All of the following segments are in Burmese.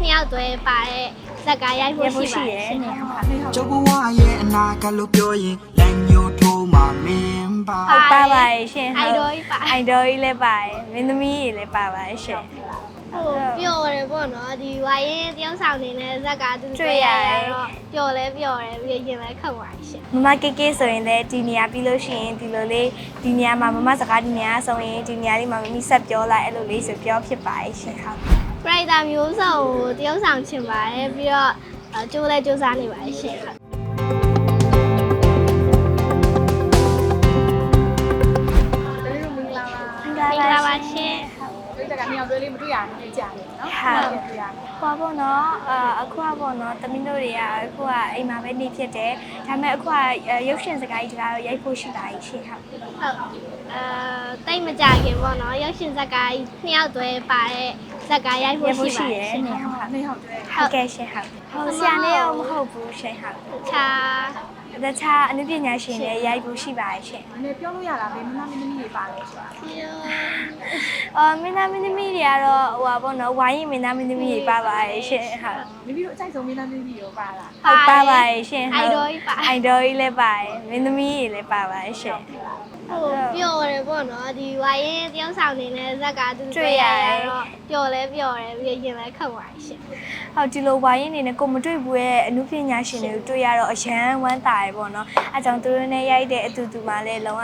နှစ်ယောက်တွဲပါတဲ့ဇက်ကားရိုက်ဖို့ရဖို့ရှိရှိပါရတယ်ယ်နေဟုတ်ပါကျုပ်ဘဝရဲ့အနာဂတ်လို့ပြောရင်လက်ညှိုးထိုးမှမင်းပါဟုတ်ပါပါရှင်အိုင်ဒိုကြီးပါအိုင်ဒိုကြီးလည်းပါတယ်မင်းသမီးကြီးလည်းပါပါရှင်ဟိုပျော်တယ်ပေါ့နော်ဒီဝိုင်းရင်တယောက်ဆောင်နေတဲ့ဇက်ကားသူတွေ့ရတယ်တော့ပျော်လဲပျော်တယ်ပြီးရင်လည်းခတ်သွားရှင်မမကေကေဆိုရင်လည်းဒီနေရာပြီးလို့ရှိရင်ဒီလိုလေးဒီနေရာမှာမမစကားဒီနေရာဆိုရင်ဒီနေရာလေးမှာမမီဆက်ပြောလိုက်အဲ့လိုလေးဆိုပြောဖြစ်ပါတယ်ရှင်ဟုတ် ပရိုက်တာမျိုးစုံကိုတယောက်ဆောင်ချင်ပါတယ်ပြီးတော့အဲကြိုးလဲကြိုးစားနေပါတယ်ရှင်ဟုတ်တလေးတို့မင်္ဂလာပါမင်္ဂမင်္ဂလာလာပါပါရှရှင်င်ဒီတက်ကမြောက်တွဲလေးမတွေ့ရဘူးကြာတယ် နော်ဟုတ်တွေ့ရဟောပေါ့နော်အာအခုကပေါ့နော်တမီးတို့တွေကအခုကအိမ်မှာပဲနေဖြစ်တယ်ဒါပေမဲ့အခုကရုပ်ရှင်စကားကြီးတကားတော့ရိုက်ဖို့ရှိပါရဲ့ရှင်ဟုတ်ဟုတ်အဲတိတ်မကြခင်ပေါ့နော်ရုပ်ရှင်ဇက်ကားကြီးနှစ်ယောက်တွဲပါတဲ့ဇက်ကားရိုက်ရဖို့ဖို့ရှိရှိပါရတယ်ရှင်နေဟုတ်ပါနေဟုတ်တွဲဟုတ်ကဲ့ရှင်ဟုတ်ဟုတ်ဆရာနဲ့ရောမဟုတ်ဘူးရှင်ဟုတ်ချာ တခြားအနုပညာရှင်တွေရိုက်ဖို့ရှိပါရဲ့ရှင်နည်းပြောလို့ရလားဘယ်မမမင်းသမီးတွေပါလဲဆိုတာပြောအော်မင်းသားမင်းသမီးတွေကတော့ဟိုပါပေါ့နော်ဝိုင်းရင်မင်းသားမင်းသမီးတွေပါပါရဲ့ရှင်ဟုတ် မိမိတို့အကြိုက်ဆုံးမင်းသမီးတွေရောပါလားဟုတ်ပါပါရဲ့ရှင်အိုင်ဒိုကြီးပါအိုင်ဒိုကြီးလည်းပါရဲ့မင်းသမီးတွေလည်းပါပါရဲ့ရှင် ဟိုပျော်တယ်ပေါ့နော်ဒီဝိုင်းရင်တယောက်ဆောင်နေတဲ့ဇက်ကသူတွေ့ရတယ်တော့ပျော်လဲပျော်တယ်ပြီးရင်လည်းခတ်သွားရှင်ဟုတ်ဒီလိုဝိုင်းရင်နေနဲ့ကိုမတွေ့ဘူးရဲ့အနုပညာရှင်တွေကိုတွေ့ရတော့အရန်ဝမ်းသာရပေါ့နော်အဲကြောင့်သူတို့နဲ့ရိုက်တဲ့အတူတူမှလည်းလုံးဝ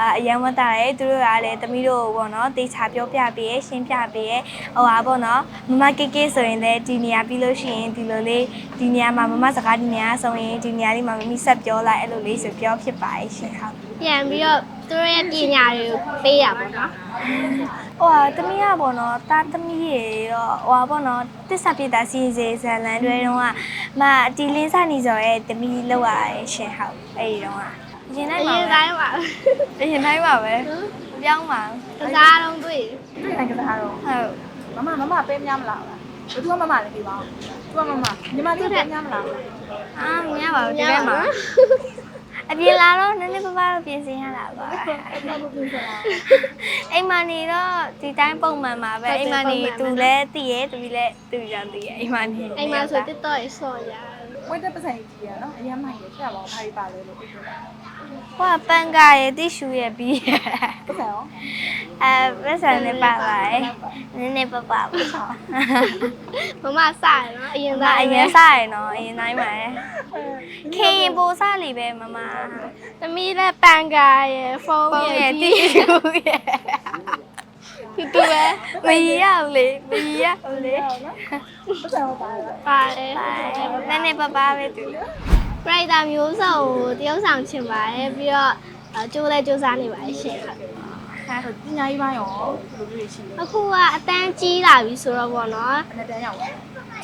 အာအရန်ဝမ်းသာတယ်သူတို့ကလည်းတမီးတို့ပေါ့နော်တေချာပြောပြပေးရရှင်းပြပေးရဟိုပါပေါ့နော်မမကေကေဆိုရင်လည်းဒီနေရာပြီးလို့ရှိရင်ဒီလိုလေးဒီနေရာမှာမမစကားဒီနေရာဆိုရင်ဒီနေရာလေးမှာမမီဆက်ပြောလိုက်အဲ့လိုလေးဆိုပြောဖြစ်ပါရဲ့ရှင်ဟုတ်ပြန်ပြီးတော့သူတို့ရဲ့ပညာတွေကိုပေးရပါတော့ဟိုဟာတမီးကပေါ့နော်တာသမီးရေတော့ဟိုဟာပေါ့နော်တစ္ဆာပြေတာစီစီဇလန်တွေတော့ကမတီလင်းစနေစော်ရဲ့တမီးလောက်ရရဲ့ရှင်ဟုတ်အဲ့ဒီတော့ကရင်အတိုင်းရပါင်ပဲတိုင်းပါအရင်တိုင်းပါပဲမပြောင်းပါကစားတော့တွေ့တွေ့နိုင်ကြတာတော့ဟုတ်မမမမပေးများမလားဘယ်သူကမမလည်းပြပါအောင်သူကမမညီမလေးပေးများမလားအာမရပါဘူးဒီထဲမှာ အပြင်လာတော့နည်းနည်းပါးပါးတော့ပြင်ဆင်ရတာပါအဲ့ဒါကိုပြင်စရာအိမ်မနေတော့ဒီတိုင်းပုံမှန်ပါပဲအိမ်မနေသူလည်းတည်ရဲသူလည်းသူကြောင့်တည်ရဲအိမ်မနေအိမ်မှာဆိုတစ်တော့ရဆော့ရ ဝိတ်တဲ့ပစံကြီးရနော်အရင်မှရပြပါအောင်ဘာကြီးပါလဲလို့ပြောတာဟိုကပန်ကရဲ့တိရှူရဲ့ပြီးရဲ့ပစံရောအဲပတ်စံနဲ့ပါပါတယ်နည်းနည်းပါပါပါမမစရနော်အရင်မသားအရင်စရယ်နော်အရင်တိုင်းပါလေခေရင်ပိုစလီပဲမမသမီးလည်းပန်ကာရယ်ဖုန်းပုံရရယ်တိတီးရှူရဲ့ တူတူပဲမရရဘူးလေမရရဘူးလေပစံရောပါလားပါတယ်နည်းနည်းပါပါပဲသူပရိုက်တာမျိုးစုံကိုတယောက်ဆောင်ချင်ပါတယ်ပြီးတော့အဲကြိုးလဲကြိုးစားနေပါတယ်ရှင်ဟုတ်ပညာရေးပိုင်းရောဘယ်လိုမျိုးရှိလဲအခုကအတန်းကြီးလာပြီဆိုတော့ပေါ့နော်ဘယ်နဲ့တန်းရောက်လဲ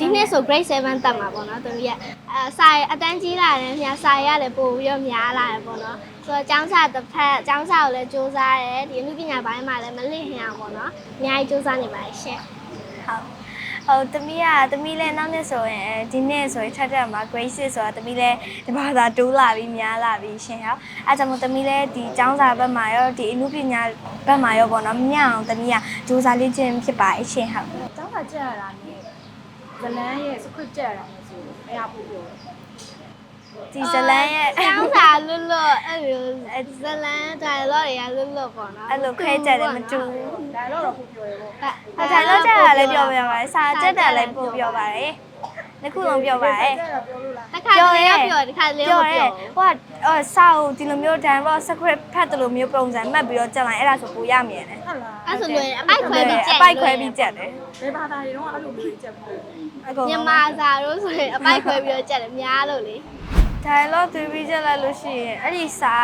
ဒီနှစ်ဆို grade 7တက်မှာပေါ့နော်သူကြီးကအဲစာရအတန်းကြီးလာတယ်မြာစာရရလည်းပို့ပြီးတော့များလာတယ်ပေါ့နော်ဆိုတော့ចောင်းစာတစ်ဖက်ចောင်းစာကိုလည်းစူးစမ်းတယ်ဒီအမှုပညာပိုင်းမှာလည်းမလင့်ဟင်အောင်ပေါ့နော်အများကြီးစူးစမ်းနေပါတယ်ရှင် ဟုတ်ဟိုတမီးကတမီးလည်းနောက်နှစ်ဆိုရင်ဒီနှစ်ဆိုရင်ထပ်တက်မှာ grade 6ဆိုတာတမီးလည်းဒီဘာသာတိုးလာပြီးများလာပြီးရှင်ဟောအဲကြောင့်မို့တမီးလည်းဒီចောင်းစာဘက်မှာရောဒီအမှုပညာဘက်မှာရောပေါ့နော်မြအောင်တမီးကစူးစမ်းလေ့ကျင့်ဖြစ်ပါရဲ့ရှင်ဟုတ် ကျောင်းသာကြက်ရတာနဲ့ ်း ဇလန်းရဲ့ script ကြက်ရတာနဲ့ဆိုအဲ့ဒါပို့ပြောတယ်ဒီဇလန်ရဲ့ចောင်းစာလွတ်လွတ်အဲ့လိုဇလန် dialogue တွေကလွတ်လွတ်ပေါ့နော်အဲ့လိုခွဲကြက်တယ်မတူဘူးဒါတော့တော့ပို့ပြောတယ်ပေါ့။ဟာထိုင်လို့ကြတာလည်းပြောပြပါတယ်။စာကြက်တာလည်းပို့ပြောပါတယ်။တစ်ခုလုံးပြောပါတယ်ကြက်တာပြောလို့လားတစ်ခါတလေတော့ပြောတစ်ခါတလေ။တော့ပြောမရဲပြော။ဟိုကအော်စာကိုဒီလိုမျိုးတန်တော့ script ဖတ်တယ်လို့မျိုးပုံစံမှတ်ပြီးတော့ကြက်လိုက်အဲ့ဒါဆိုပိုရမြင်တယ်ဟုတ်လားအဲ့ဆိုလွယ်အပိုက်ခွဲပြီးကြက်အပိုက်ခွဲပြီးကြက်တယ်ဘယ်ဘာသာတွေတော့အဲ့လိုမျိုးကြက်ပို့။ အကုန်မြန်မာစာတို့ဆိုရင်အပိုက်ခွဲပြီးတော့ကြက်တယ်များလို့လေ dialogue သူပြီးကြက်လိုက်လို့ရှိရင်အဲ့ဒီစာ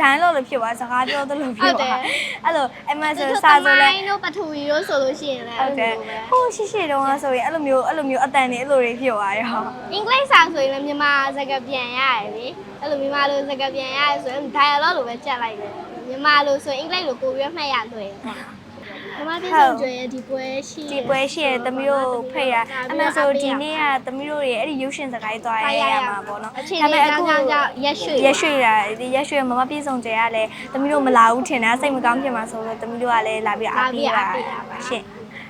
dialogue လို့ဖြစ်သွားစကားပြောသလိုဖြစ်သွားအဲ့လိုအမှန်ဆိုစာဆိုလဲမိုင်းတို့ပထဝီတို့ဆိုလို့ရှိရင်လည်းဟုအဲ့တ်တလိုယ်မျိုးပဲဟိုရှိရှိတုန်းကဆိုရင်အဲ့လိုမျိုးအဲ့လိုမျိုးအတန်တွေအဲ့လိုတွေဖြစ်သွားရောအင်္ဂလိပ်စာဆိုရင်လည်းမြန်မာစကားပြန်ရတယ်လေအဲ့လိုမြန်မာလိုစကားပြန်ရတယ်ဆိုရင် dialogue လိုပဲကြက်လိုက်တယ်မြန်မာလိုဆိုရင်အင်္ဂလိပ်လိုပို့ပြီးမှတ်ရလွယ်ပေါ့နော် မြန်မာပြည်စုံကျွေးဒီပွဲရှိ ဒီပွဲရှိရသမီးတို့ဖိတ်ရအမှန်ဆိုဒီနေ့ကသမီးတို့ရဲ့အဲ့ဒီရုပ်ရှင်စကားကြီးသွားရရမှာပေါ့နော် အချိန်လေးကြောင်းကြောင်းကြောင်းရက်ရွှေ ရက်ရွှေတာဒီရက်ရွှေမမပြေဆုံးကြရလဲသမီးတို့မလာဘူးထင်တာစိတ်မကောင်းဖြစ်မှာဆိုလို့သမီးတို့ကလည်းလာပြီးအားပေးတာပါရှင်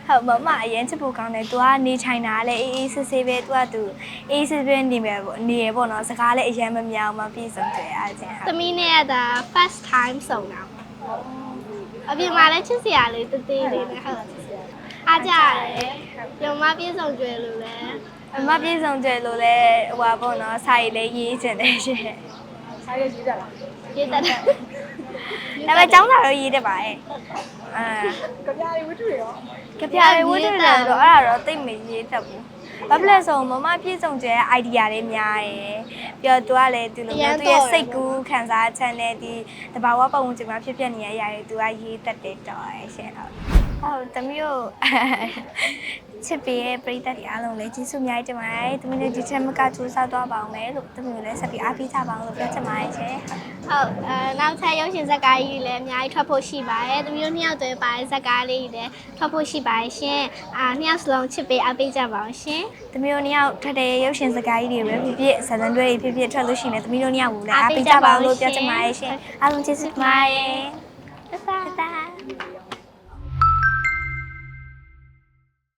ဟ ဟုတ်မမအရင်ချစ်ဖို့ကောင်းတယ်။ तू ကနေချိုင်တာလည်းအေးအေးဆေးဆေးပဲ तू က तू အေးဆေးဆေးနေမယ်ပေါ့နေရပေါ့နော်။စကားလည်းအရင်မမြောင်မပြည့်စုံကြအားချင်းဟုတ် သမီးနဲ့ကဒါ first time ဆုံတာပေါ့ အပြင်မှာလည်းချစ်စရာလေးတသေးလေးနဲ့ဟုတ်အားကြရတယ်ပြုံမပြေဆုံးကြွယ်လို့လဲအမပြည့်စုံကြလို့လဲဟိုပါပေါ့နော်စာရီလည်းရေးချင်တယ်ရှင်ဆိုင်ရရေးကြလားရေးတတ်တယ်ဒါပေမဲ့ကျောင်းစာတော့ရေးတတ်ပါရဲ့အာကြပြားလေးဝတ္ထုတွေရောကြပြားဝတ်တယ်တော့အဲ့ဒါတော့တိတ်မရေးတတ်ဘူး ဘာဖြစ်လဲဆိုမမပြည့်စုံကျဲ idea လေးများတယ်ပြီးတော့ तू ကလည်းသူလိုမျိုးသူရဲ့စိတ်ကူးခံစားချက်နဲ့ဒီတဘာဝပတ်ဝန်းကျင်မှာဖြစ်ပျက်နေတဲ့အရာတွေ तू ကရေးတတ်တယ်တော့ရဲ့ရှင်ဟုတ်ဟုတ်တမျိုးချစ်ပေးရဲ့ပရိသတ်တွေအားလုံးလည်းကျေးဇူးအများကြီးတင်ပါတယ်တမီးတို့ဒီချက်မကစူးစမ်းသွားပါအောင်မယ်လို့တမီးတို့လည်းဆက်ပြီးအားပေးကြပါအောင်လို့ပြောချင်ပါတယ်ရှင် ဟုတ်ဟုတ်အဲနောက်ထပ်ရုပ်ရှင်ဇာတ်ကားကြီးလည်းအများကြီးထွက်ဖို့ရှိပါတယ်သမီးတို့နှစ်ယောက်တည်းပါတဲ့ဇာတ်ကားလေးတွေလည်းထွက်ဖို့ရှိပါတယ်ရှင်အာနှစ်ယောက်စလုံးချစ်ပေးအားပေးကြပါအောင်ရှင်သမီးတို့နှစ်ယောက်ထက်တဲ့ရုပ်ရှင်စကားကြီးတွေပဲဖြစ်ဖြစ်ဇာတ်လမ်းတွေဖြစ်ဖြစ်ထွက်လို့ရှိရင်လည်းသမီးတို့နှစ်ယောက်ကိုလည်းအားပေးကြပါအောင်လို့ပြောချင်ပါတယ်ရှင်အားလုံးကျေးဇူးတင်ပါတယ်拜拜。